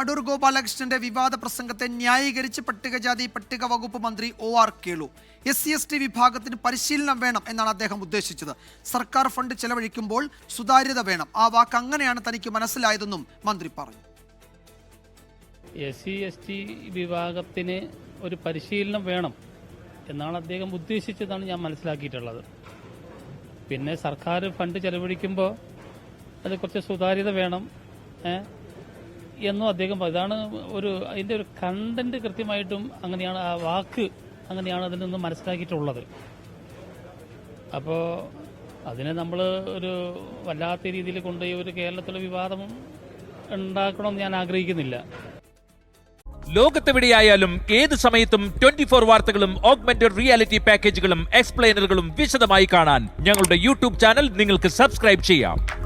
അടൂർ ഗോപാലകൃഷ്ണന്റെ വിവാദ പ്രസംഗത്തെ ന്യായീകരിച്ച് പട്ടികജാതി പട്ടിക വകുപ്പ് മന്ത്രി O R Kelu. S C S T വിഭാഗത്തിന് പരിശീലനം വേണം എന്നാണ് അദ്ദേഹം ഉദ്ദേശിച്ചത്. സർക്കാർ ഫണ്ട് ചെലവഴിക്കുമ്പോൾ സുതാര്യത വേണം. ആ വാക്ക് അങ്ങനെയാണ് തനിക്ക് മനസ്സിലായതെന്നും മന്ത്രി പറഞ്ഞു. എസ് സി എസ് ടി വിഭാഗത്തിന് ഒരു പരിശീലനം വേണം എന്നാണ് അദ്ദേഹം ഉദ്ദേശിച്ചതാണ് ഞാൻ മനസ്സിലാക്കിയിട്ടുള്ളത്. പിന്നെ സർക്കാർ ഫണ്ട് ചെലവഴിക്കുമ്പോൾ അത് കുറച്ച് സുതാര്യത വേണം എന്നും അദ്ദേഹം ഇതാണ് ഒരു അതിന്റെ ഒരു കണ്ടന്റ് കൃത്യമായിട്ടും അങ്ങനെയാണ് ആ വാക്ക് അങ്ങനെയാണ് അതിൽ നിന്ന് മനസ്സിലാക്കിയിട്ടുള്ളത്. അപ്പോൾ അതിനെ നമ്മൾ ഒരു വല്ലാത്ത രീതിയിൽ കൊണ്ടുപോയി ഒരു കേരളത്തിലെ വിവാദം ഉണ്ടാക്കണമെന്ന് ഞാൻ ആഗ്രഹിക്കുന്നില്ല. ലോകത്തെവിടെയായാലും ഏത് സമയത്തും ട്വന്റി ഫോർ വാർത്തകളും ഓഗ്മെന്റഡ് റിയാലിറ്റി പാക്കേജുകളും എക്സ്പ്ലെയിനറുകളും വിശദമായി കാണാൻ ഞങ്ങളുടെ യൂട്യൂബ് ചാനൽ നിങ്ങൾക്ക് സബ്സ്ക്രൈബ് ചെയ്യാം.